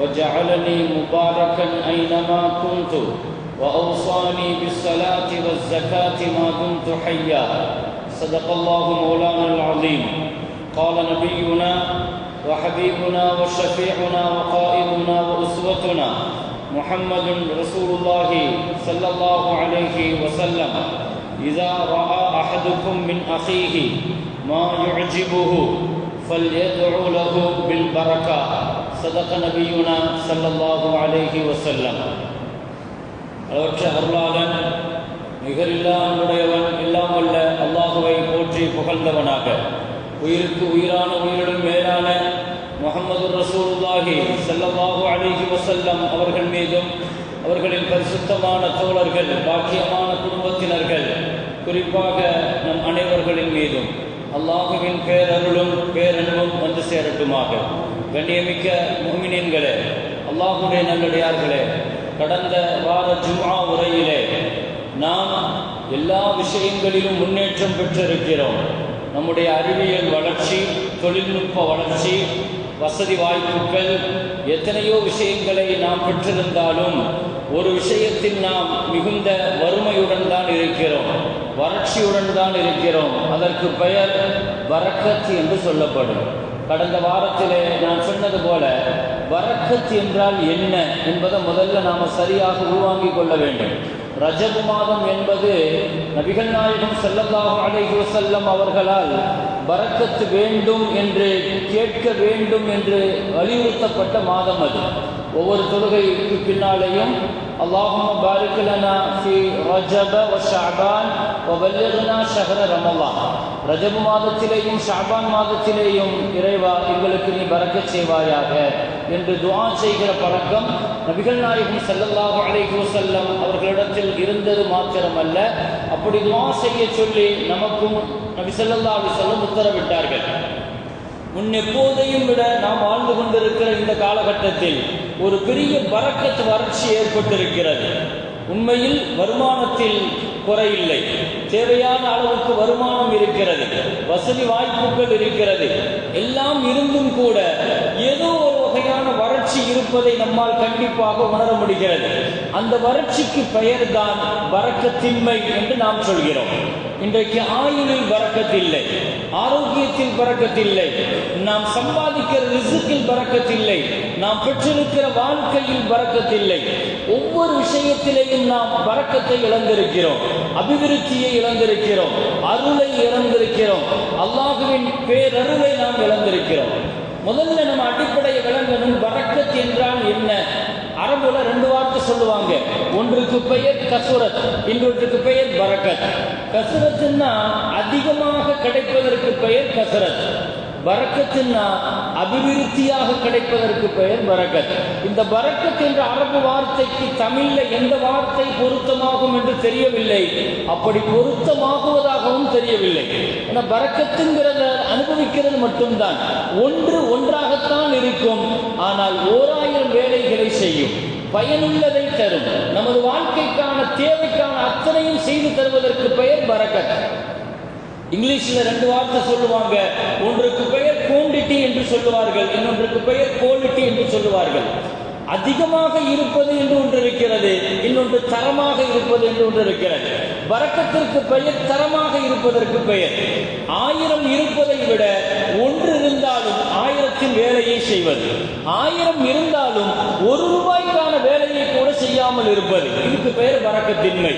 وجعلني مباركا أينما كنت وأوصاني بالصلاة والزكاة ما دمت حيا. صدق الله مولانا العظيم. قال نبينا وحبيبنا وشفيعنا وقائدنا وأسوتنا محمد رسول الله صلى الله عليه وسلم. إذا رأى أحدكم من أخيه ما يعجبه فليدعو له بالبركة. صدق نبينا صلى الله عليه وسلم அளவற்ற அருளாளன் நிகரில்லா அன்புடையவன் எல்லாம் வல்ல அல்லாஹுவை போற்றி புகழ்ந்தவனாக உயிருக்கு உயிரான உயிரிடும் மேலான முகமது ரசூலுல்லாஹி ஸல்லல்லாஹு அலைஹி வஸல்லம் அவர்கள் மீதும் அவர்களின் பரிசுத்தமான தோழர்கள் பாக்கியமான குடும்பத்தினர்கள் குறிப்பாக நம் அனைவர்களின் மீதும் அல்லாஹுவின் பேரருளும் பேரன்பும் வந்து சேரட்டுமாக. கண்ணியமிக்க முஹ்மினீன்களே அல்லாஹுடைய நல்லடியார்களே கடந்த வார ஜும்ஆ உரையிலே நாம் எல்லா விஷயங்களிலும் முன்னேற்றம் பெற்றிருக்கிறோம். நம்முடைய அறிவியல் வளர்ச்சி தொழில்நுட்ப வளர்ச்சி வசதி வாய்ப்புகள் எத்தனையோ விஷயங்களை நாம் பெற்றிருந்தாலும் ஒரு விஷயத்தில் நாம் மிகுந்த வறுமையுடன் தான் இருக்கிறோம் வறட்சியுடன் தான் இருக்கிறோம். அதற்கு பெயர் வரக்கத்து என்று சொல்லப்படும். கடந்த வாரத்திலே நான் சொன்னது போல வரக்கத்து என்றால் என்ன என்பதை முதல்ல நாம் சரியாக உள்வாங்கிக் கொள்ள வேண்டும். ரஜபு மாதம் என்பது நபிகள் நாயகம் செல்லல்லாஹு அலைஹி செல்லம் அவர்களால் வரக்கத்து வேண்டும் என்று கேட்க வேண்டும் என்று வலியுறுத்தப்பட்ட மாதம் அது. ஒவ்வொரு தொழுகைக்கு பின்னாலேயும் அல்லாஹும்ம பாரிக் லனா ஃபி ரஜப வ ஷஅபான் வ பல்லிக்னா ஷஹ்ர ரமலான். ரஜபு மாதத்திலேயும் ஷாபான் மாதத்திலேயும் இறைவா எங்களுக்கு நீ பறக்கச் செய்வாயாக என்று துவா செய்கிற பழக்கம் நபிகள் நாயகம் செல்லல்லாஹு அலைஹி செல்லம் அவர்களிடத்தில் இருந்தது மாத்திரமல்ல. அப்படி துவா செய்ய சொல்லி நமக்கும் நபி ஸல்லல்லாஹு அலைஹி உத்தரவிட்டார்கள். முன் எப்போதையும் விட நாம் வாழ்ந்து கொண்டிருக்கிற இந்த காலகட்டத்தில் ஒரு பெரிய பறக்கத்து வறட்சி ஏற்பட்டிருக்கிறது. உண்மையில் வருமானத்தில் குறையில்லை. தேவையான அளவுக்கு வருமானம் இருக்கிறது. வசதி வாய்ப்புகள் இருக்கிறது. எல்லாம் இருந்தும் கூட ஏதோ ஒரு வகையான வறட்சி இருப்பதை நம்மால் கண்டிப்பாக உணர முடிகிறது. அந்த வறட்சிக்கு பெயர் தான் வரக்கத்தின்மை என்று நாம் சொல்கிறோம். இன்றைக்கு ஆயுளில் பறக்கத்தில்லை ஆரோக்கியத்தில் பறக்கத்தில்லை நாம் சம்பாதிக்கிற ரிசுக்கில் பறக்கத்தில்லை நாம் பெற்றிருக்கிற வாழ்க்கையில் பறக்கத்தில்லை ஒவ்வொரு விஷயத்திலேயும் நாம் பறக்கத்தை இழந்திருக்கிறோம் அபிவிருத்தியை இழந்திருக்கிறோம் அருளை இழந்திருக்கிறோம் அல்லாஹுவின் பேரருளை நாம் இழந்திருக்கிறோம். முதல்ல நம்ம அடிப்படையை விளங்கணும் வரக்கத் என்றால் என்ன? அரபுல ரெண்டு வார்த்தை சொல்லுவாங்க. ஒன்றுக்கு பெயர் கசுரத் இன்னொன்றுக்கு பெயர் வரக்கத் கசுரத்துன்னா அதிகமாக கிடைப்பதற்கு பெயர் கசுரத். பரக்கத்துன்னா அபிவிருத்தியாக கிடைப்பதற்கு பெயர் பரக்கத். இந்த பரக்கத் என்ற அரபு வார்த்தைக்கு தமிழ்ல எந்த வார்த்தை பொருத்தமாகும் என்று தெரியவில்லை. அப்படி பொருத்தமாகுவதாகவும் தெரியவில்லை. ஏன்னா பரக்கத்துங்கிறத அனுபவிக்கிறது மட்டும்தான். ஒன்று ஒன்றாகத்தான் இருக்கும். ஆனால் ஓராயிரம் வேலைகளை செய்யும். பயனுள்ளதை தரும். நமது வாழ்க்கைக்கான தேவைக்கான அத்தனையும் செய்து தருவதற்கு பெயர் பரக்கத். இங்கிலீஷ்ல ரெண்டு வார்த்தை சொல்லுவாங்க. ஒன்றுக்கு பெயர் குவாண்டிட்டி என்று சொல்லுவார்கள் இன்னொன்றுக்கு பெயர் குவாலிட்டி என்று சொல்லுவார்கள். அதிகமாக இருப்பது என்று ஒன்று இருக்கிறது இன்னொன்று தரமாக இருப்பது என்று ஒன்று இருக்கிறது. வரக்கத்திற்கு பெயர் தரமாக இருப்பதற்கு பெயர். ஆயிரம் இருப்பதை விட ஒன்று இருந்தாலும் ஆயிரத்தின் வேலையை செய்வது. ஆயிரம் இருந்தாலும் ஒரு ரூபாய்க்கான வேலையை கூட செய்யாமல் இருப்பது. இதுக்கு பெயர் வரக்கத்தின்மை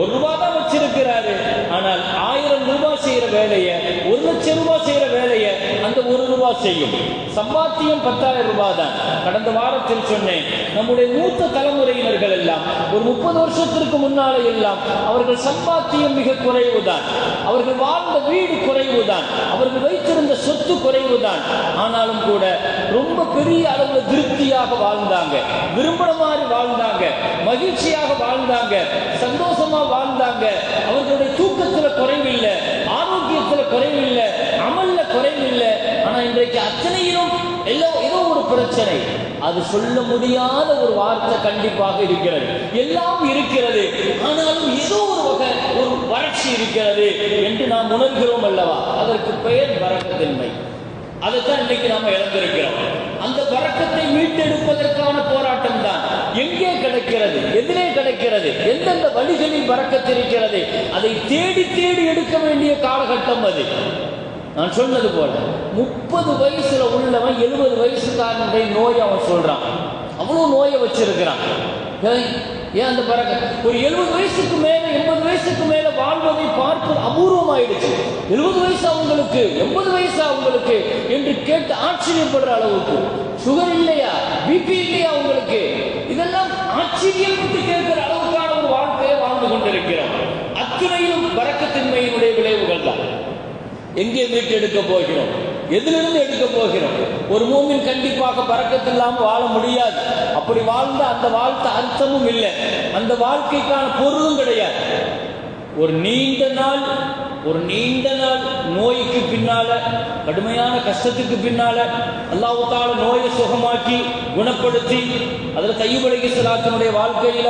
ஒரு ரூபாய் தான் வச்சிருக்கிறாரு. ஆனால் ஆயிரம் ரூபாய் செய்யற வேலையை ஒரு லட்சம் ரூபாய் செய்யற வேலையை அந்த ஒரு ரூபாய் செய்யும். சம்பாத்தியம் பத்தாயிரம் ரூபாய் தான். கடந்த வாரத்தில் சொன்னேன் நம்முடைய மூத்த தலைமுறையினர்கள் எல்லாம் ஒரு முப்பது வருஷத்திற்கு முன்னாலே எல்லாம் அவர்கள் சம்பாத்தியம் மிக குறைவுதான். அவர்கள் வாழ்ந்த வீடு குறைவுதான். அவர்கள் வைத்திருந்த சொத்து குறைவுதான். ஆனாலும் கூட ரொம்ப பெரிய அளவில் திருப்தியாக வாழ்ந்தாங்க. விரும்புற மாதிரி வாழ்ந்தாங்க. மகிழ்ச்சியாக வாழ்ந்தாங்க. சந்தோஷமா வாழ்ந்தாங்க. அவர்களுடைய தூக்கத்துல குறைவில்லை. ஆரோக்கியத்துல குறைவில்லை. அமல்ல குறைவில்லை. ஆனா இன்றைக்கு அத்தனையிலும் எல்லாம் ஏதோ ஒரு பிரச்சனை. அது சொல்ல முடியாத ஒரு வார்த்தை கண்டிப்பாக இருக்கிறது. எல்லாம் இருக்கிறது. ஆனாலும் ஏதோ ஒரு வகை ஒரு வறட்சி இருக்கிறது என்று நாம் உணர்கிறோம் அல்லவா? அதற்கு பெயர் வரக்கத்தின்மை. அதைத்தான் இன்னைக்கு நாம இழந்திருக்கிறோம். அந்த வரக்கத்தை மீட்டெடுப்பதற்கான போராட்டம் தான். எங்கே கிடைக்கிறது? எதிரே கிடைக்கிறது. எந்தெந்த வழிகளில் வரக்கத்திருக்கிறது அதை தேடி தேடி எடுக்க வேண்டிய காலகட்டம் அது. நான் சொன்னது போல முப்பது வயசுல உள்ளவன் எழுபது வயசுக்காரனுடைய நோய் அவன் சொல்றான். அவ்வளவு நோயை வச்சிருக்கிறான். ஏன் ஏன் அந்த பறக்க? ஒரு எழுபது வயசுக்கு மேல எண்பது வயசுக்கு மேல வாழ்வதை பார்ப்பது அபூர்வமாயிடுச்சு. எழுபது வயசு அவங்களுக்கு எண்பது வயசு அவங்களுக்கு என்று கேட்டு ஆச்சரியப்படுற அளவுக்கு. சுகர் இல்லையா? பிபி இல்லையா உங்களுக்கு இதெல்லாம் ஆச்சரியம் கேட்கிற அளவுக்கான ஒரு வாழ்க்கையை வாழ்ந்து கொண்டிருக்கிறோம் அத்துணையிலும் பறக்கத்தின்மையினுடைய விளைவுகள் தான் எங்கே மீட்டெடுக்க போகிறோம்? எதிலிருந்து எடுக்க போகிறோம்? ஒரு மூமின் கண்டிப்பாக பறக்கத்து இல்லாமல் வாழ முடியாது. அப்படி வாழ்ந்த அந்த வாழ்த்த அர்த்தமும் இல்லை. அந்த வாழ்க்கைக்கான பொருளும் கிடையாது. ஒரு நீண்ட நாள் ஒரு நீண்ட நாள் நோய்க்கு பின்னால கடுமையான கஷ்டத்துக்கு பின்னால அல்லாவுத்தால நோயை சுகமாக்கி குணப்படுத்தி அதில் தையுபலகி சலாத்தினுடைய வாழ்க்கையில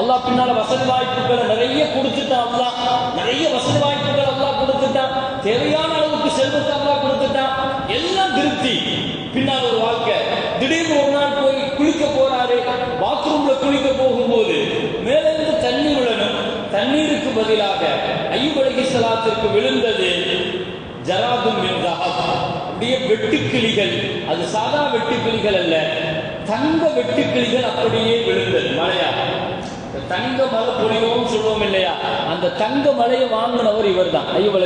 அல்லாஹ் பின்னால வசதி வாய்ப்புகளை நிறைய கொடுத்துட்டான் அல்லாஹ். நிறைய வசதி வாய்ப்புகள் அல்லாஹ் கொடுத்துட்டான். தேவையான அளவுக்கு செல்வத்தை அல்லாஹ் கொடுத்துட்டான் எல்லாம் திருப்தி. பின்னால் ஒரு வாழ்க்கை. திடீர்னு ஒரு நாள் போய் குளிக்க போறாரு. பாத்ரூம்ல குளிக்க போகும்போது மேலிருந்து தண்ணி விழணும். தண்ணீருக்கு பதிலாக ஐயூப் சலாத்திற்கு விழுந்தது ஜராதும் என்றால் அப்படியே வெட்டுக்கிளிகள். அது சாதா வெட்டுக்கிளிகள் அல்ல. தங்க வெட்டுக்கிளிகள் அப்படியே விழுந்தது. மழையா? தங்க மலை பொழிவோம் சொல்லுவோம் இல்லையா? அந்த தங்க மலையை வாங்கினவர் இவர் தான் ஐயூப்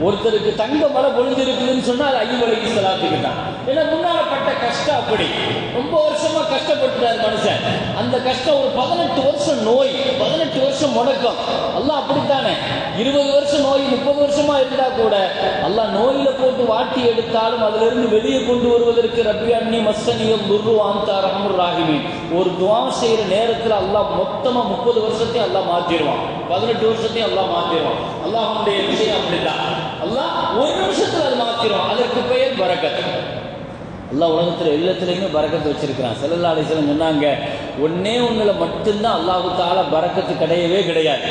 ஒருத்தருக்கு தங்க மலை பொழிஞ்சிருக்குதுன்னு சொன்னால் அது ஐயூப் தான் ஏன்னா முன்னால பட்ட கஷ்டம் அப்படி. ரொம்ப வருஷமா கஷ்டப்பட்டுட்டார் மனுஷன். அந்த கஷ்டம் ஒரு பதினெட்டு வருஷம் நோய் பதினெட்டு வருஷம் முடக்கம். எல்லாம் அப்படித்தானே? இருபது வருஷம் நோய் முப்பது வருஷமா இருந்தா கூட எல்லாம் நோயில போட்டு வாட்டி எடுத்தாலும் அதுல இருந்து வெளியே கொண்டு வருவதற்கு ரப்பி அண்ணி மஸ்தனியம் குரு ஆந்தா ரஹமுர் ராஹிமீன். ஒரு துவா செய்யற நேரத்துல அல்லாஹ் மொத்தமா முப்பது வருஷத்தையும் எல்லாம் மாத்திடுவான். பதினெட்டு வருஷத்தையும் எல்லாம் மாத்திடுவான். அல்லாஹ்வுடைய விஷயம் அப்படிதான் அல்லாஹ் ஒரு நிமிஷத்துல அது மாத்திரும். அதற்கு பெயர் பரக்கத் அல்லா உலகத்தில் எல்லாத்துலேயுமே பறக்கத்து வச்சிருக்கிறான். செல்லல்லா அலிஸ்லாம் சொன்னாங்க ஒன்னே ஒன்றில் மட்டும்தான் அல்லாஹு தால பறக்கத்து கிடையவே கிடையாது.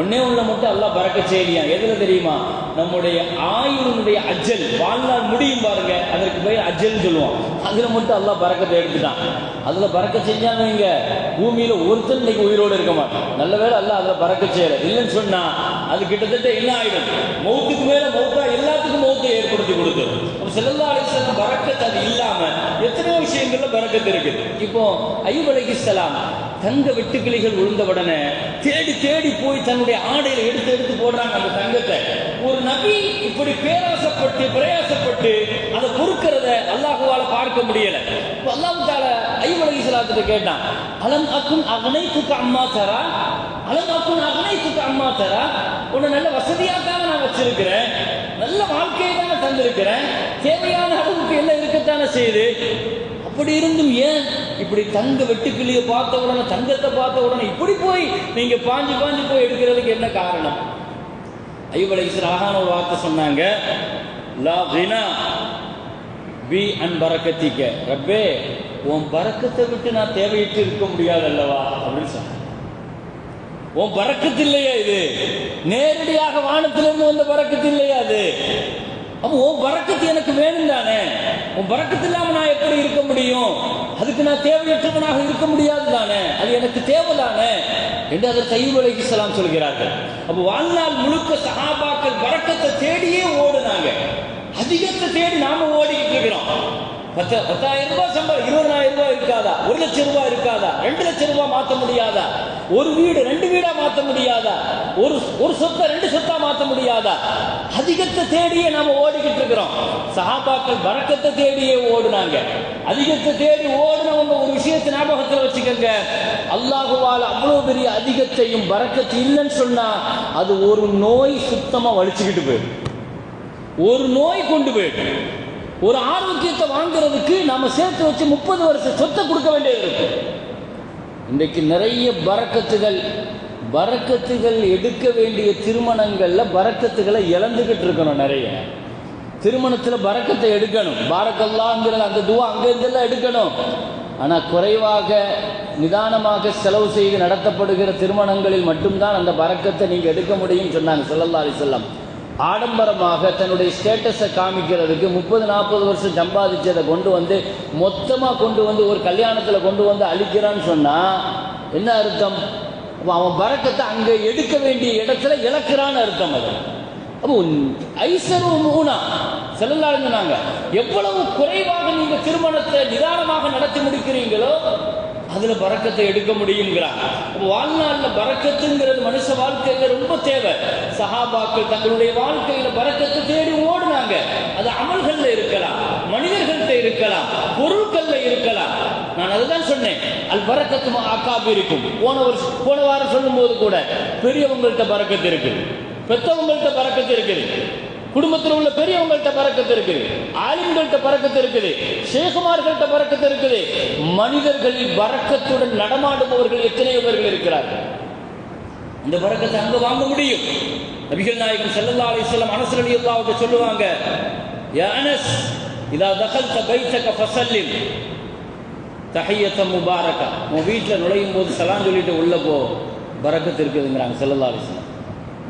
ஒன்னே ஒன்றில் மட்டும் அல்லாஹ் பறக்க செய்யலையா? எதுல தெரியுமா? நம்முடைய ஆயுளுடைய அஜல் வாழ்நாள் முடியும் பாருங்க அதற்கு பேர் அஜல் சொல்லுவோம் அதுல மட்டும் அல்லாஹ் பறக்கத்தை எடுத்துட்டான். அதுல பறக்க செஞ்சாங்க இங்க பூமியில ஒருத்தர் இன்னைக்கு உயிரோடு இருக்க மாட்டான். நல்ல வேளை அல்ல அதுல பறக்க செய்யல. இல்லைன்னு சொன்னா அது கிட்டத்தட்ட என்ன ஆயிடும்? மௌத்துக்கு மேல மௌத்தா எல்லாத்துக்கும் மௌத்தை ஏற்படுத்தி கொடுத்துரும் அப்ப செல்லல்லா அலிஸ்லாம் பறக்கத்து அது இல்லாம எத்தனையோ விஷயங்கள்ல பறக்கத்து இருக்குது இப்போ ஐயூப் அலைஹிஸ்ஸலாம் தங்க வெட்டுக்கிளிகள் விழுந்தவுடனே தேடி தேடி போய் தன்னுடைய ஆடையில எடுத்து எடுத்து போடுறாங்க அந்த தங்கத்தை. ஒரு நபி இப்படி பேராசப்பட்டு பிரயாசப்பட்டு அதை பொறுக்கிறத அல்லாஹுவால பார்க்க முடியல. அல்லாஹு தால ஐயூப் அலைஹிஸ்ஸலாத்திட்ட கேட்டான் அலம் அக்கும் அவனை அம்மா தரா? அலம் அகனைத்துக்கு அம்மா தரா. உன்னை நல்ல வசதியாக தானே நான் வச்சிருக்கிறேன். நல்ல வாழ்க்கையை தானே தந்திருக்கிறேன். தேவையான அளவுக்கு எல்லாம் இருக்கத்தானே செய்யுது. அப்படி இருந்தும் ஏன் இப்படி தங்க வெட்டுக்கிளியை பார்த்த உடனே தங்கத்தை பார்த்த உடனே இப்படி போய் நீங்க பாஞ்சு பாஞ்சு போய் எடுக்கிறதுக்கு என்ன காரணம்? ஐயூப் அலைஹிஸ்ஸலாம் ஒரு வார்த்தை சொன்னாங்க. லா கினா பி அன் பறக்கத்திக்க. ரப்பே உன் பறக்கத்தை விட்டு நான் தேவையிட்டு இருக்க முடியாது அல்லவா? அப்படின்னு சொன்னாங்க. உன் பறக்கத்து இல்லையா இது? நேரடியாக வானத்திலிருந்து வந்த பறக்கத்து இல்லையா அது? அப்போ உன் பறக்கத்து எனக்கு வேணும் தானே? உன் பறக்கத்து இல்லாம நான் எப்படி இருக்க முடியும்? அதுக்கு நான் தேவையற்றவனாக இருக்க முடியாது தானே? அது எனக்கு தேவை தானே? என்று அதை தையூப் அலைஹிஸ்ஸலாம் சொல்கிறார்கள். அப்போ வாழ்நாள் முழுக்க சகாபாக்கள் பறக்கத்தை தேடியே ஓடுனாங்க. அதிகத்தை தேடி நாம ஓடிக்கிட்டு இருக்கிறோம். பத்து பத்தாயிரம் ரூபாய் சம்பளம் இருபதாயிரம் ரூபாய் இருக்காதா? ஒரு லட்சம் ரூபாய் இருக்காதா? ரெண்டு லட்சம் ரூபாய் மாற்ற முடியாதா? ஒரு வீடு ரெண்டு வீடா மாற்ற முடியாதா? ஒரு ஒரு சொத்தை ரெண்டு சொத்தா மாற்ற முடியாதா? அதிகத்தை தேடியே நாம ஓடிக்கிட்டு இருக்கிறோம். சகாபாக்கள் வரக்கத்தை தேடியே ஓடுனாங்க. அதிகத்தை தேடி ஓடுனவங்க ஒரு விஷயத்தை ஞாபகத்தில் வச்சுக்கோங்க. அல்லாஹுவால் அவ்வளோ பெரிய அதிகத்தையும் வரக்கத்து இல்லைன்னு சொன்னா அது ஒரு நோய் சுத்தமாக வலிச்சுக்கிட்டு போயிடும். ஒரு நோய் கொண்டு போயிடும். ஒரு ஆரோக்கியத்தை வாங்குறதுக்கு நாம சேர்த்து வச்சு முப்பது வருஷம் சொத்தை கொடுக்க வேண்டியது இருக்கு. இன்றைக்கு நிறைய பறக்கத்துகள் பறக்கத்துகள் எடுக்க வேண்டிய திருமணங்கள்ல பறக்கத்துகளை இழந்துக்கிட்டு இருக்கணும் நிறைய. திருமணத்தில் பறக்கத்தை எடுக்கணும். பாரக்கல்லாங்கிற அந்த துவா அங்கேருந்தெல்லாம் எடுக்கணும். ஆனால் குறைவாக நிதானமாக செலவு செய்து நடத்தப்படுகிற திருமணங்களில் மட்டும்தான் அந்த பறக்கத்தை நீங்கள் எடுக்க முடியும்னு சொன்னாங்க ஸல்லல்லாஹு செல்லம் ஆடம்பரமாக தன்னுடைய ஸ்டேட்டஸை காமிக்கிறதுக்கு முப்பது நாற்பது வருஷம் சம்பாதிச்சதை கொண்டு வந்து மொத்தமாக கொண்டு வந்து ஒரு கல்யாணத்தில் கொண்டு வந்து அழிக்கிறான்னு சொன்னால் என்ன அர்த்தம்? அவன் பறக்கத்தை அங்கே எடுக்க வேண்டிய இடத்துல இழக்கிறான்னு அர்த்தம் அது. அப்போ ஐசரு மூணா செல்லலாங்க நாங்கள் எவ்வளவு குறைவாக நீங்கள் திருமணத்தை நிதானமாக நடத்தி முடிக்கிறீங்களோ அதில் பறக்கத்தை எடுக்க முடியுங்கிறான் வாழ்நாளில் பறக்கத்துங்கிறது மனுஷ வாழ்க்கையில் ரொம்ப தேவை. சஹாபாக்கள் தங்களுடைய வாழ்க்கையில் பறக்கத்தை தேடி ஓடுனாங்க. அது அமல்கள்ல இருக்கலாம் மனிதர்கள்ட்ட இருக்கலாம் பொருட்கள்ல இருக்கலாம். நான் அதுதான் சொன்னேன். அல் பறக்கத்து அக்காப்பு இருக்கும். போன வருஷம் போன வாரம் சொல்லும் போது கூட பெரியவங்கள்ட்ட பறக்கத்து இருக்குது. பெத்தவங்கள்ட்ட பறக்கத்து இருக்குது. குடும்பத்தில் உள்ள பெரியவங்கள்ட்ட பறக்கத்து இருக்குது. ஆலிம்கள்ட்ட பறக்கத்து இருக்குது. சேகுமார்கள்ட்ட பறக்கத்து இருக்குது. மனிதர்களில் பறக்கத்துடன் நடமாடுபவர்கள் எத்தனையோ பேர்கள் இருக்கிறார்கள். இந்த பறக்கத்தை அங்க வாங்க முடியும். நபிகள் நாயகம் செல்லல்லா அலைஹி வஸல்லம் அனஸ் ரலியல்லாஹு சொல்லுவாங்க யானஸ் இதா தகல்த பைத்தக ஃபஸல்லிம் தகையத்த முபாரக்கா. உன் வீட்டில் நுழையும் போது சலான் சொல்லிட்டு உள்ள போ. பறக்கத்து இருக்குதுங்கிறாங்க செல்லல்லா அலைஹி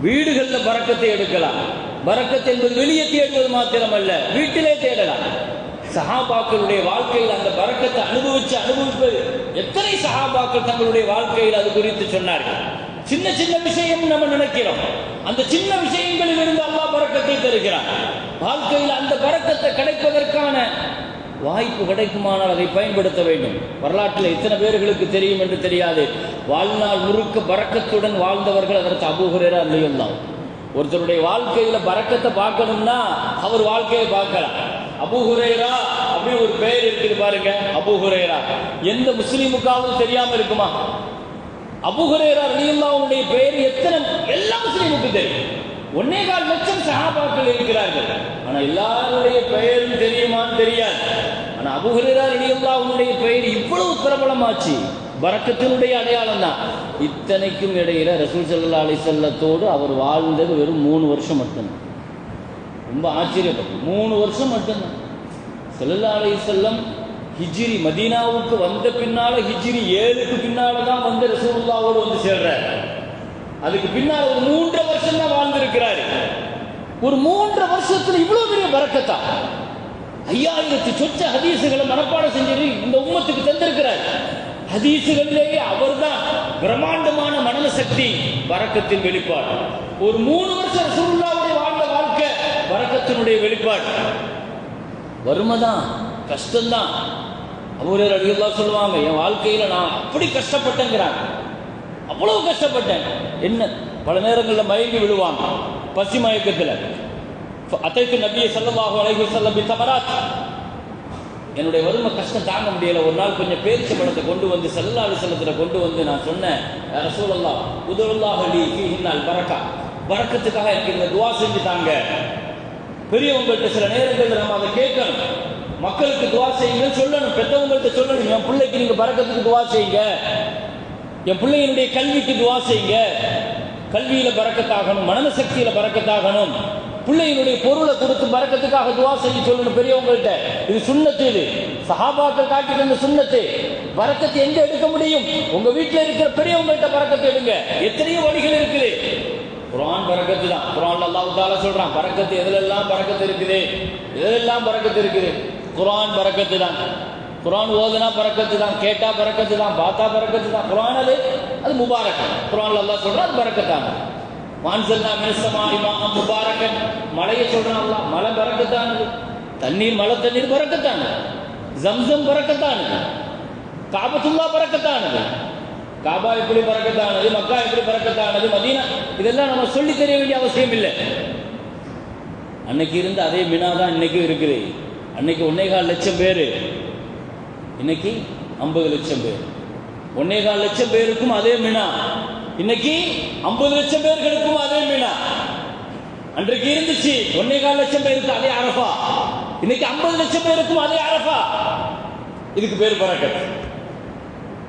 வீடுகளில் பறக்கத்தை எடுக்கலாம். பறக்கத்து என்பது வெளியே தேடுவது மாத்திரமல்ல வீட்டிலே தேடலாம். சஹாபாக்களுடைய வாழ்க்கையில் அந்த பறக்கத்தை அனுபவிச்சு அனுபவிப்பது எத்தனை சஹாபாக்கள் தங்களுடைய வாழ்க்கையில் அது குறித்து சொன்னார்கள்? சின்ன சின்ன விஷயம் நம்ம நினைக்கிறோம். அந்த சின்ன விஷயங்களில் இருந்து அல்லாஹ் பறக்கத்தை தருகிறான். வாழ்க்கையில் அந்த பறக்கத்தை கிடைப்பதற்கான வாய்ப்பு கிடைக்குமானால் அதை பயன்படுத்த வேண்டும். வரலாற்றில் எத்தனை பேர்களுக்கு தெரியும் என்று தெரியாது. வாழ்நாள் முழுக்க பறக்கத்துடன் வாழ்ந்தவர்கள் அதற்கு அபூஹுரேரா இல்லையெல்லாம் ஒருத்தருடைய வாழ்க்கையில பறக்கத்தை பார்க்கணும்னா அவர் வாழ்க்கையை பார்க்கலாம் அபுஹுரேரா அப்படின்னு ஒரு பெயர் இருக்குது பாருங்க அபுஹுரேரா எந்த முஸ்லீமுக்காவது தெரியாம இருக்குமா? அபுஹுரேரா ரலியல்லாஹுடைய பெயர் எத்தனை எல்லா முஸ்லீமுக்கு தெரியும். ஒன்னே கால் லட்சம் சஹாபாக்கள் இருக்கிறார்கள். ஆனா எல்லாருடைய பெயரும் தெரியுமான்னு தெரியாது. ஆனா அபுஹுரேரா ரலியல்லாஹுடைய பெயர் இவ்வளவு பிரபலமாச்சு. பரக்கத்தினுடைய அடையாளம் தான். இத்தனைக்கும் இடையில் ரசூல் ஸல்லல்லாஹு அலைஹி செல்லத்தோடு அவர் வாழ்ந்தது வெறும் மூணு வருஷம் மட்டும்தான். ரொம்ப ஆச்சரியப்பட்டது. மூணு வருஷம் மட்டும்தான். செல்லல்லா அலைஹி செல்லம் ஹிஜ்ரி மதீனாவுக்கு வந்த பின்னால ஹிஜ்ரி ஏழுக்கு பின்னால் தான் வந்து ரசூல்லாவோடு வந்து சேர்றார். அதுக்கு பின்னால் ஒரு மூன்றரை வருஷம் தான் வாழ்ந்திருக்கிறாரு. ஒரு மூன்றரை வருஷத்தில் இவ்வளோ பெரிய பறக்கத்தா ஐயாயிரத்தி சொச்ச ஹதீசுகளை மனப்பாடம் செஞ்சது இந்த உம்மத்துக்கு தந்திருக்கிறார். ஹதீசுகளிலேயே அவர்தான் பிரம்மாண்டமான மனன சக்தி வரக்கத்தில் வெளிப்பாடு. ஒரு மூணு வருஷம் ரசூலுல்லாவுடைய வாழ்ந்த வாழ்க்கை வரக்கத்தினுடைய வெளிப்பாடு. வறுமைதான் கஷ்டம்தான். அவரே அடிகள்லாம் சொல்லுவாங்க என் வாழ்க்கையில நான் அப்படி கஷ்டப்பட்டேங்கிறாங்க. அவ்வளவு கஷ்டப்பட்டேன். என்ன? பல நேரங்களில் மயங்கி விழுவாங்க. பசி மயக்கத்தில். அத்தைக்கு நபியை செல்லமாக அலைஹி வஸல்லம் பி தமராத். என்னுடைய வறுமை கஷ்டம் தாங்க முடியல. ஒரு நாள் கொஞ்சம் பேரிச்ச பழத்தை கொண்டு வந்து ஸல்லல்லாஹு அலைஹி கொண்டு வந்து நான் சொன்னேன் "யா உதவுல்லா உதுல்லாஹ் லி ஃபீஹின்னல் பரக்கா. எனக்கு இந்த துவா செஞ்சு தாங்க. பெரியவங்கள்ட்ட சில நேரங்களில் நம்ம அதை கேட்கணும். மக்களுக்கு துவா செய்யுங்கன்னு சொல்லணும். பெற்றவங்கள்ட்ட சொல்லணும். என் பிள்ளைக்கு நீங்கள் பறக்கத்துக்கு துவா செய்யுங்க. என் பிள்ளையினுடைய கல்விக்கு துவா செய்யுங்க. கல்வியில் பறக்கத்தாகணும் மனசக்தியில் பறக்கத்தாகணும் பிள்ளைகளுடைய பொருளை கொடுத்து பறக்கத்துக்காக துவா செய்ய சொல்லணும் பெரியவங்கள்ட்ட இது சுண்ணத்து இது. சகாபாக்கள் காட்டி தந்த சுண்ணத்து. வரக்கத்தை எங்க எடுக்க முடியும்? உங்க வீட்டில் இருக்கிற பெரியவங்கள்ட்ட பறக்கத்தை எடுங்க. எத்தனையோ வழிகள் இருக்குது. குரான் பரக்கத்து தான். குரான் அல்லாஹ் தாலா சொல்றான் பரக்கத்து எதுலெல்லாம் பரக்கத்து இருக்குது? எதுலெல்லாம் பறக்கத்து இருக்குது? குரான் பரக்கத்து தான். குரான் ஓதுனா பறக்கத்து தான். கேட்டா பறக்கத்து தான். பார்த்தா பறக்கத்து தான். குரான் அது அது முபாரக். குரான் அல்லாஹ் சொல்றான் அது பரக்கத்தான வான்சல்லா மினசமா இமாம் முபாரக்கன் மழையை சொல்றான் மழை பரக்கத்தானது தண்ணீர் மழை தண்ணீர் பரக்கத்தானது ஜம்சம் பரக்கத்தானது காபத்துல்லா பரக்கத்தானது காபா எப்படி பறக்கத்தானது மக்கா எப்படி பறக்கத்தானது மதீனா. இதெல்லாம் நம்ம சொல்லி தெரிய வேண்டிய அவசியம் இல்லை. அன்னைக்கு இருந்த அதே மினா தான் இன்னைக்கும் இருக்குது. அன்னைக்கு ஒன்னேகால் லட்சம் பேர். இன்னைக்கு ஐம்பது லட்சம் பேர். ஒன்னேகால் லட்சம் பேருக்கும் அதே மினா. இன்னைக்கு ஐம்பது லட்சம் பேர்களுக்கும் அதே மீனா அன்றைக்கு இருந்துச்சு ஒன்னேகால் லட்சம் பேருக்கு அதே அரஃபா. இன்னைக்கு ஐம்பது லட்சம் பேருக்கும் அதே அரஃபா. இதுக்கு பேர் பறக்கத்.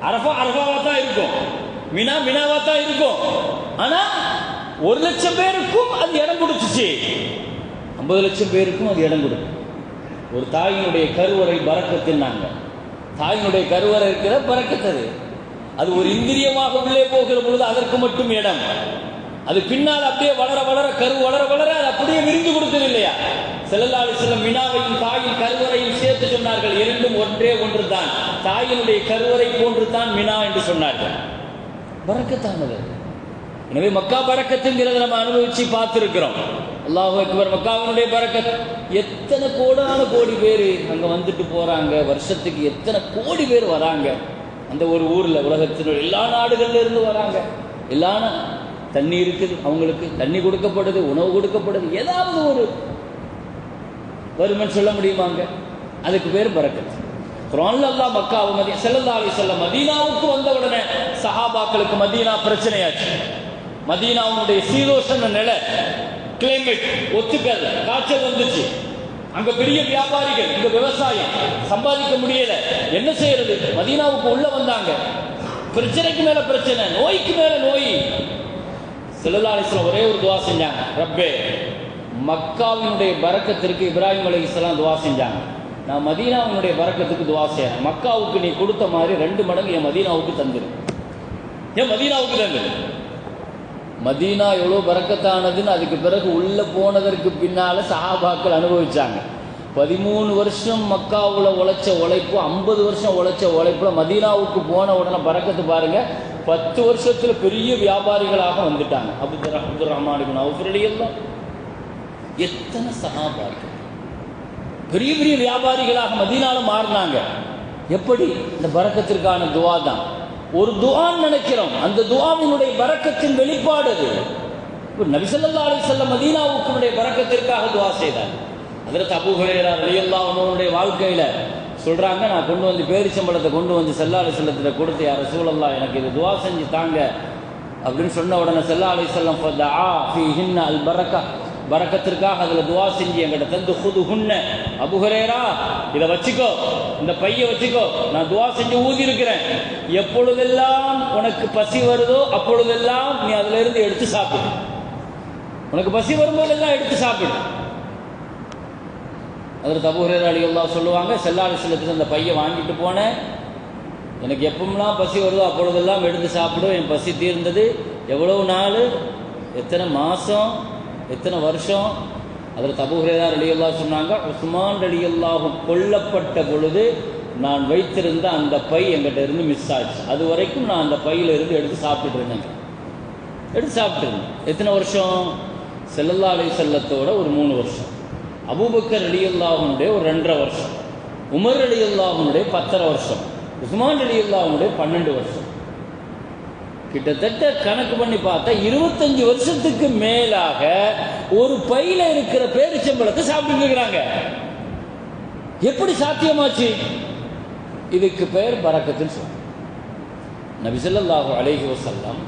அரஃபா அரபாவா தான் இருக்கும். மினா மினாவா தான் இருக்கும். ஆனா ஒரு லட்சம் பேருக்கும் அது இடம் கொடுத்துச்சு. ஐம்பது லட்சம் பேருக்கும் அது இடம் கொடுக்கும் ஒரு தாயினுடைய கருவறை பறக்கத்துன்னாங்க தாயினுடைய கருவறை இருக்கிற பறக்கத்தது அது ஒரு இந்திரியமாக உள்ளே போகிற பொழுது அதற்கு மட்டும் இடம். அது பின்னால் அப்படியே வளர வளர கரு வளர வளர அது அப்படியே விரிந்து கொடுத்தது இல்லையா செல்லல்லாலி செல்லம் வினாவையும் தாயின் கருவறையும் சேர்த்து சொன்னார்கள் இரண்டும் ஒன்றே ஒன்று தான் தாயினுடைய கருவறை போன்று தான் மினா என்று சொன்னார்கள். பறக்கத்தானது. எனவே மக்கா பறக்கத்துங்கிறத நம்ம அனுபவிச்சு பார்த்துருக்கிறோம். அல்லாஹு அக்பர் மக்காவினுடைய பறக்கத் எத்தனை கோடான கோடி பேர் அங்கே வந்துட்டு போகிறாங்க வருஷத்துக்கு எத்தனை கோடி பேர் வராங்க. அந்த ஒரு ஊர்ல உலகத்தினுடைய எல்லா நாடுகள்ல இருந்து வராங்க. எல்லா தண்ணி இருக்குது அவங்களுக்கு தண்ணி கொடுக்கப்படுது உணவு கொடுக்கப்படுது ஏதாவது ஒரு வருமன் சொல்ல முடியுமாங்க? அதுக்கு பேர் பரக்கத் குரான்ல அல்லாஹ் மக்காவு மதி ஸல்லல்லாஹு அலைஹி செல்ல மதீனாவுக்கு வந்த உடனே சஹாபாக்களுக்கு மதீனா பிரச்சனையாச்சு. மதீனாவுடைய சீதோஷன நிலை கிளைமேட் ஒத்துக்காது காய்ச்சல் வந்துச்சு. அங்க பெரிய வியாபாரிகள் இங்க விவசாயம். சம்பாதிக்க முடியல. என்ன செய்யறது? மதீனாவுக்கு உள்ள வந்தாங்க. பிரச்சனைக்கு மேல பிரச்சனை நோய்க்கு மேல நோய். ஸல்லல்லாஹு ஒரே ஒரு துவா செஞ்சாங்க. ரப்பே மக்காவினுடைய பறக்கத்திற்கு இப்ராஹிம் அலைஹிஸ்ஸலாம் துவா செஞ்சாங்க. நான் மதீனாவினுடைய பறக்கத்துக்கு துவா செய்யறேன். மக்காவுக்கு நீ கொடுத்த மாதிரி ரெண்டு மடங்கு என் மதீனாவுக்கு தந்துரு. என் மதீனாவுக்கு தந்துரு. மதீனா எவ்வளோ பறக்கத்தானதுன்னு அதுக்கு பிறகு உள்ளே போனதற்கு பின்னால் சஹாபாக்கள் அனுபவித்தாங்க பதிமூணு வருஷம் மக்காவில் உழைச்ச உழைப்பு ஐம்பது வருஷம் உழைச்ச உழைப்பில் மதீனாவுக்கு போன உடனே பறக்கத்து பாருங்க பத்து வருஷத்தில் பெரிய வியாபாரிகளாக வந்துட்டாங்க. அப்துல் அப்துல் ரஹ்மான் இப்னு எத்தனை சகாபாக்கள் பெரிய பெரிய வியாபாரிகளாக மதீனால மாறினாங்க. எப்படி? இந்த பறக்கத்திற்கான துவா தான் ஒரு துவான் நினைக்கிறோம். அந்த துவாவினுடைய பரக்கத்தின் வெளிப்பாடு அது. நபிசல்லா அலி செல்லம் மதீனாவுக்குனுடைய பரக்கத்திற்காக துவா செய்தார். அதில் அபூ ஹுரேரா ரலியல்லாஹு அன்ஹுவுடைய வாழ்க்கையில் சொல்கிறாங்க நான் கொண்டு வந்து பேரிச்சம்பழத்தை கொண்டு வந்து செல்லா அலி செல்லத்தில் கொடுத்து யார சூழல்லா எனக்கு இது துவா செஞ்சு தாங்க. அப்படின்னு சொன்ன உடனே செல்லா அலி செல்லம் அல் பரக்கா. வரக்கத்திற்காக அதில் துவா செஞ்சு எங்கிட்ட தந்து ஹுது ஹுன்ன அபுஹரேரா இதை வச்சுக்கோ இந்த பைய வச்சுக்கோ நான் துவா செஞ்சு ஊதி இருக்கிறேன் எப்பொழுதெல்லாம் உனக்கு பசி வருதோ அப்பொழுதெல்லாம் நீ அதிலிருந்து எடுத்து சாப்பிடு. உனக்கு பசி வரும்போதெல்லாம் எடுத்து சாப்பிடு. அதில் தபுஹரேரா அலி அல்லா சொல்லுவாங்க செல்லாடு சிலத்தில் அந்த பையை வாங்கிட்டு போனேன். எனக்கு எப்பமெல்லாம் பசி வருதோ அப்பொழுதெல்லாம் எடுத்து சாப்பிடும் என் பசி தீர்ந்தது எவ்வளவு நாள்? எத்தனை மாதம் எத்தனை வருஷம்? அதில் தபுஹரேதா அலியல்லா சொன்னாங்க உஸ்மான் அலியல்லாஹும் கொல்லப்பட்ட பொழுது நான் வைத்திருந்த அந்த பை எங்கிட்ட இருந்து மிஸ் ஆச்சு. அது வரைக்கும் நான் அந்த பையில இருந்து எடுத்து சாப்பிட்டுட்டு எடுத்து சாப்பிட்டு இருந்தேன். எத்தனை வருஷம்? செல்லல்லா அலி செல்லத்தோட ஒரு மூணு வருஷம். அபூபக்கர் அலியல்லாஹனுடைய ஒரு ரெண்டரை வருஷம். உமர் அலியல்லாஹனுடைய பத்தரை வருஷம். உஸ்மான் அலியல்லாஹனுடைய பன்னெண்டு வருஷம். கிட்டத்தட்ட கணக்கு பண்ணி பார்த்தா இருபத்தஞ்சு வருஷத்துக்கு மேலாக ஒரு பையில இருக்கிற பேரிச்சம்பளத்தை சாப்பிட்டு இருக்கிறாங்க. எப்படி சாத்தியமாச்சு? இதுக்கு பெயர் பறக்கத்துன்னு சொல்றோம் நபிசல்லாஹு அலேஹி வசல்லம்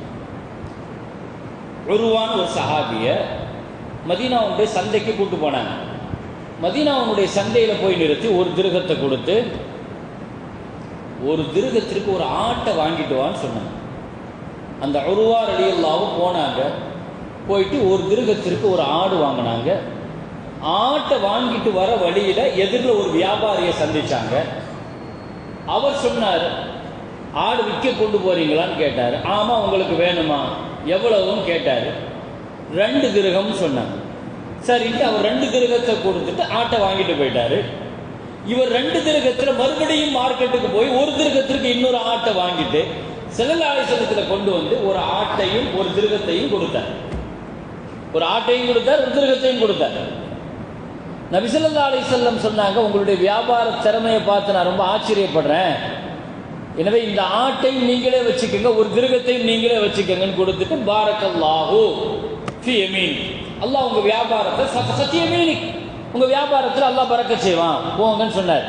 உருவான ஒரு சஹாபிய மதீனாவுடைய சந்தைக்கு கூட்டு போனாங்க. மதீனாவுடைய சந்தையில் போய் நிறுத்தி ஒரு திருகத்தை கொடுத்து ஒரு திருகத்திற்கு ஒரு ஆட்டை வாங்கிட்டு வான்னு சொன்னாங்க. அந்த உருவா ரலியுல்லாவும் போனாங்க. போயிட்டு ஒரு திருகத்திற்கு ஒரு ஆடு வாங்கினாங்க. ஆட்டை வாங்கிட்டு வர வழியில் எதிரில் ஒரு வியாபாரியை சந்திச்சாங்க. அவர் சொன்னார் ஆடு விற்க கொண்டு போறீங்களான்னு கேட்டார். ஆமாம் உங்களுக்கு வேணுமா? எவ்வளவுன்னு கேட்டார். ரெண்டு கிரகம்னு சொன்னாங்க. சரின்ட்டு அவர் ரெண்டு கிரகத்தை கொடுத்துட்டு ஆட்டை வாங்கிட்டு போயிட்டாரு. இவர் ரெண்டு திருகத்தில் மறுபடியும் மார்க்கெட்டுக்கு போய் ஒரு திருகத்திற்கு இன்னொரு ஆட்டை வாங்கிட்டு செல்லலாசனத்துல கொண்டு வந்து ஒரு ஆட்டையும் ஒரு திருகத்தையும் கொடுத்தார். ஒரு ஆட்டையும் கொடுத்தார் ஒரு திருகத்தையும் கொடுத்தார். நபிசல்லா அலிசல்லம் சொன்னாங்க உங்களுடைய வியாபார திறமையை பார்த்து நான் ரொம்ப ஆச்சரியப்படுறேன். எனவே இந்த ஆட்டையும் நீங்களே வச்சுக்கோங்க ஒரு திருகத்தையும் நீங்களே வச்சுக்கோங்கன்னு கொடுத்துட்டு பாரக்கல்லாஹு ஃபி அல்லாஹ் உங்க வியாபாரத்தை சத்தியமீனி. உங்க வியாபாரத்தில் அல்லாஹ் பறக்க செய்வான். போங்கன்னு சொன்னார்.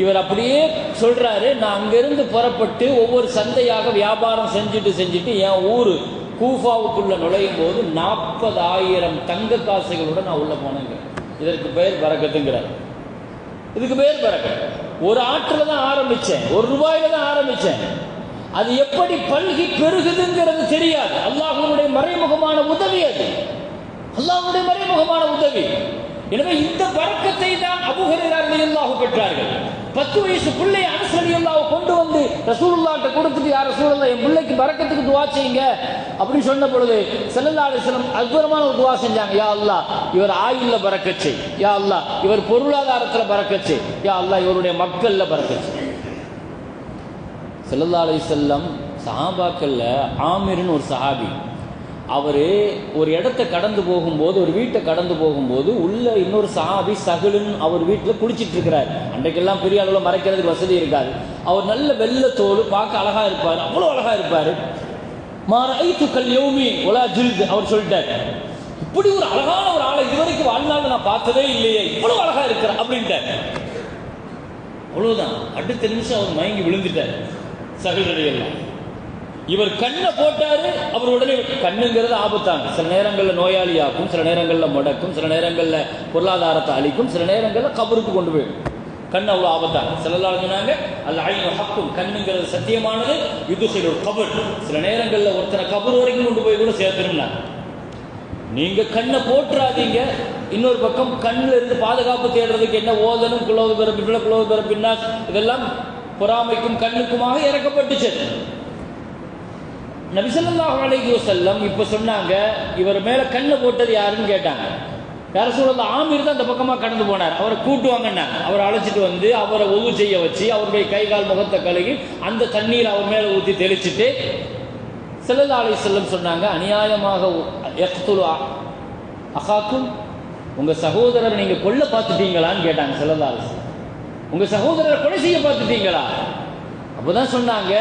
இவர் அப்படியே சொல்றாரு நான் அங்கிருந்து புறப்பட்டு ஒவ்வொரு சந்தையாக வியாபாரம் செஞ்சுட்டு செஞ்சுட்டு என் ஊர் கூஃபாவுக்குள்ள நுழையும் போது நாற்பதாயிரம் தங்க காசுகளோட நான் உள்ள போனேங்க. இதற்கு பெயர் பறக்கத்துங்கிறார் இதுக்கு பேர் பறக்க ஒரு ஆற்றில் தான் ஆரம்பிச்சேன் ஒரு ரூபாயில தான் ஆரம்பிச்சேன். அது எப்படி பல்கி பெருகுதுங்கிறது தெரியாது. அல்லாஹனுடைய மறைமுகமான உதவி அது. அல்லாஹனுடைய மறைமுகமான உதவி. எனவே இந்த பறக்கத்தை தான் அபுஹரையார் பெற்றார்கள். பத்து வயசு பிள்ளை அனுசரி கொண்டு வந்து ரசூலுல்லாட்ட கொடுத்துட்டு யார் ரசூலுல்லா என் பிள்ளைக்கு பறக்கத்துக்கு துவா செய்யுங்க. அப்படின்னு சொன்ன பொழுது ஸல்லல்லாஹு அலைஹி அற்புதமான ஒரு துவா செஞ்சாங்க. யா அல்லா இவர் ஆயுள்ல பறக்கச்சு யா அல்லா இவர் பொருளாதாரத்தில் பறக்கச்சு யா அல்லாஹ் இவருடைய மக்கள்ல பறக்கச்சு செய். செல்லம் அலைஹி சஹாபாக்கள்ல ஆமிர்னு ஒரு சஹாபி அவர் ஒரு இடத்த கடந்து போகும்போது ஒரு வீட்டை கடந்து போகும்போது உள்ள இன்னொரு சாபி சகுலுன்னு அவர் வீட்டில் குளிச்சிட்டு இருக்கிறார். அன்றைக்கெல்லாம் பெரிய அளவில் மறைக்கிறதுக்கு வசதி இருக்காது. அவர் நல்ல வெள்ளத்தோடு தோல் பார்க்க அழகா இருப்பார் அவ்வளோ அழகா இருப்பார். மாற ஐத்துக்கள் யோமி ஒலா ஜில்து அவர் சொல்லிட்டார். இப்படி ஒரு அழகான ஒரு ஆளை இதுவரைக்கும் வாழ்நாள் நான் பார்த்ததே இல்லையே இவ்வளவு அழகா இருக்கிறார் அப்படின்ட்டார். அவ்வளோதான் அடுத்த நிமிஷம் அவர் மயங்கி விழுந்துட்டார் சகோதரியெல்லாம் இவர் கண்ணை போட்டாரு அவர் உடனே கண்ணுங்கிறது ஆபத்தாங்க சில நேரங்களில் நோயாளியாக்கும் சில நேரங்களில் முடக்கும் சில நேரங்களில் பொருளாதாரத்தை அழிக்கும் சில நேரங்களில் கபருக்கு கொண்டு போயிடும். கண் அவ்வளோ ஆபத்தாங்க சில சொன்னாங்க அல்ல ஐநூ ஹக்கும் கண்ணுங்கிறது சத்தியமானது இது ஒரு கபர். சில நேரங்களில் ஒருத்தனை கபர் வரைக்கும் கொண்டு போய் கூட சேர்த்துருந்தாங்க நீங்கள் கண்ணை போட்டுறாதீங்க. இன்னொரு பக்கம் கண்ணில் இருந்து பாதுகாப்பு தேடுறதுக்கு என்ன ஓதனும் குலோது பிறப்பிள்ள குலோது பிறப்பின்னா இதெல்லாம் பொறாமைக்கும் கண்ணுக்குமாக இறக்கப்பட்டுச்சு. நபிசல்லாஹு அலைஹி வசல்லம் இப்போ சொன்னாங்க இவர் மேலே கண்ணை போட்டது யாருன்னு கேட்டாங்க. யார சூழல்ல ஆமீர் தான் அந்த பக்கமாக கடந்து போனார். அவரை கூட்டுவாங்கன்னாங்க. அவரை அழைச்சிட்டு வந்து அவரை ஒது செய்ய வச்சு அவருடைய கை கால் முகத்தை கழுகி அந்த தண்ணீர் அவர் மேலே ஊற்றி தெளிச்சிட்டு செல்லல்லா அலி செல்லம் சொன்னாங்க அநியாயமாக எக்துலு அகாக்கும் உங்கள் சகோதரரை நீங்கள் கொல்ல பார்த்துட்டீங்களான்னு கேட்டாங்க செல்லல்லா அலி உங்கள் சகோதரரை கொலை செய்ய பார்த்துட்டீங்களா? அப்பதான் சொன்னாங்க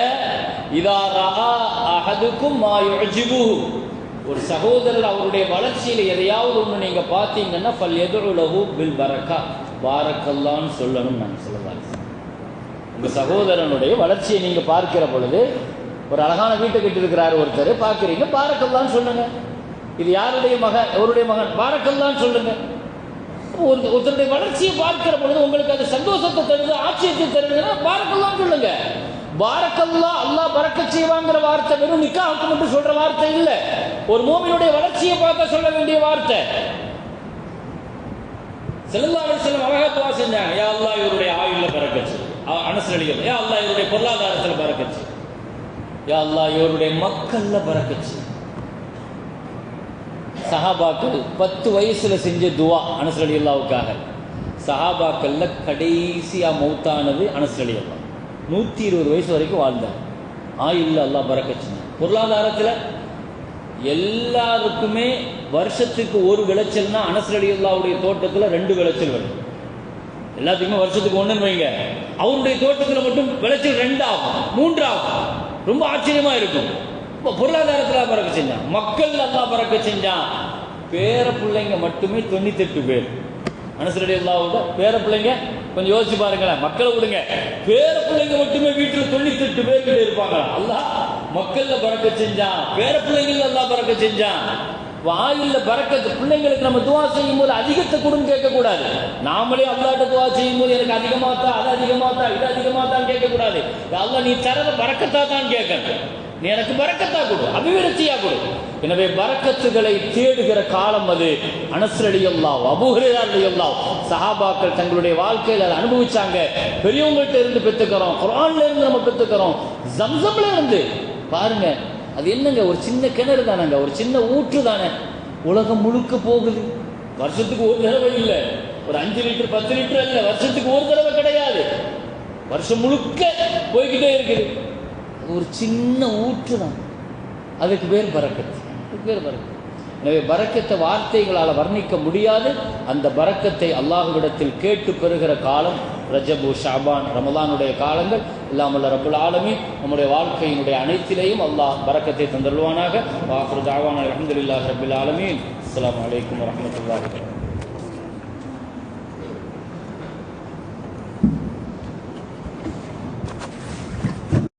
இதா ரஹா அஹதுக்கும் மா யுஜிபுஹு. ஒரு சகோதரர் அவருடைய வளர்ச்சியில் எதையாவது ஒன்று நீங்கள் பார்த்தீங்கன்னா பல் எதுலஹு பில் பரக்கா. பாரக்கல்லான்னு சொல்லணும் நான் சொல்லலாம் உங்கள் சகோதரனுடைய வளர்ச்சியை நீங்கள் பார்க்கிற பொழுது ஒரு அழகான வீட்டை கட்டியிருக்கிறார் ஒருத்தர். பார்க்குறீங்க பாரக்கல்லான்னு சொல்லுங்க. இது யாருடைய மகன் அவருடைய மகன். பாரக்கல்லான்னு சொல்லுங்க. ஒரு ஒருத்தருடைய வளர்ச்சியை பார்க்கிற பொழுது உங்களுக்கு அது சந்தோஷத்தை தருது ஆச்சரியத்தை தருது பாரக்கல்லா அல்லாஹ் பறக்க செய்வாங்கிற வார்த்தை வெறும் நிக்காவுக்கு மட்டும் சொல்ற வார்த்தை இல்ல. ஒரு மோமினுடைய வளர்ச்சியை பார்த்தா சொல்ல வேண்டிய வார்த்தை. செல்லல்லாஹு செல்லும் அழகத்துவா செஞ்சாங்க. யா அல்லா இவருடைய ஆயுள்ல பறக்கச்சு அனுசரணிகள். யா அல்லா இவருடைய பொருளாதாரத்துல பறக்கச்சு யா அல்லாஹ் இவருடைய மக்கள்ல பறக்கச்சு சஹாபாக்கள் பத்து வயசுல செஞ்ச துவா அனுசரடி அல்லாவுக்காக சஹாபாக்கள்ல கடைசியா மௌத்தானது அனுசரடி அல்லா நூற்றி இருபது வயசு வரைக்கும் வாழ்ந்தார். ஆயுள் அல்லாஹ் பறக்கச்சு பொருளாதாரத்தில் எல்லாருக்குமே வருஷத்துக்கு ஒரு விளைச்சல்னா அனசரடி அல்லாவுடைய தோட்டத்தில் ரெண்டு விளைச்சல் வரும். எல்லாத்துக்குமே வருஷத்துக்கு ஒன்றுன்னு வைங்க. அவருடைய தோட்டத்தில் மட்டும் விளைச்சல் ரெண்டு ஆகும் மூன்று ஆகும் ரொம்ப ஆச்சரியமாக இருக்கும். இப்போ பொருளாதாரத்தில் பறக்க செஞ்சான். மக்கள் அல்லா பறக்க செஞ்சான். பேர பிள்ளைங்க மட்டுமே தொண்ணூத்தெட்டு பேர். அனுசரடி அல்லாவோட பேர பிள்ளைங்க கொஞ்சம் யோசிச்சு பாருங்களேன். மக்களை விடுங்க. பேர பிள்ளைங்க மட்டுமே வீட்டுல தொண்ணூத்தெட்டு பேர் கிட்ட இருப்பாங்க. அல்லா மக்கள்ல பறக்க செஞ்சான். பேர பிள்ளைங்கள எல்லாம் பறக்க செஞ்சான். வாயில்ல பறக்கத்து பிள்ளைங்களுக்கு நம்ம துவா செய்யும் போது அதிகத்தை கொடுன்னு கேட்கக்கூடாது. நாமளே அல்லாட்ட துவா செய்யும் போது எனக்கு அதிகமாக தான் அது அதிகமாக தான் இது அதிகமாக தான் கேட்கக்கூடாது. அல்ல நீ தரத பறக்கத்தா தான் கேட்கணும். நீ எனக்கு பறக்கத்தா கொடு அபிவிருத்தியா கொடு. எனவே பறக்கத்துகளை தேடுகிற காலம் அது. அனசரடியல்லாவ் அபுஹரியாருடையல்லாவ் சஹாபாக்கள் தங்களுடைய வாழ்க்கையில் அதை அனுபவிச்சாங்க. பெரியவங்கள்ட்ட இருந்து பெற்றுக்கிறோம் குரான்ல இருந்து நம்ம பெற்றுக்கிறோம். ஜம்சம்ல இருந்து. பாருங்க அது என்னங்க? ஒரு சின்ன கிணறு தானங்க? ஒரு சின்ன ஊற்று தானே? உலகம் முழுக்க போகுது. வருஷத்துக்கு ஒரு தடவை இல்லை. ஒரு அஞ்சு லிட்டர் பத்து லிட்டர் இல்லை வருஷத்துக்கு ஒரு தடவை கிடையாது. வருஷம் முழுக்க போய்கிட்டே இருக்குது. ஒரு சின்ன ஊற்று தான். அதுக்கு பேர் பறக்கத்து அதுக்கு பேர் பறக்கத்து எனவே பறக்கத்தை வார்த்தைகளால் வர்ணிக்க முடியாது. அந்த பறக்கத்தை அல்லாஹுவிடத்தில் கேட்டு பெறுகிற காலம் ரஜபு ஷாபான் ரமலானுடைய காலங்கள். இல்லாமல் ரபுல் ஆலமீன் நம்முடைய வாழ்க்கையினுடைய அனைத்திலேயும் அல்லாஹ் பறக்கத்தை தந்தருவானாக வாக்குரு ஜாவான் அலமதுல்லா ரபுல் ஆலமீன். அஸ்ஸலாமு வலைக்கம் வரஹ்மத்துல்லாஹி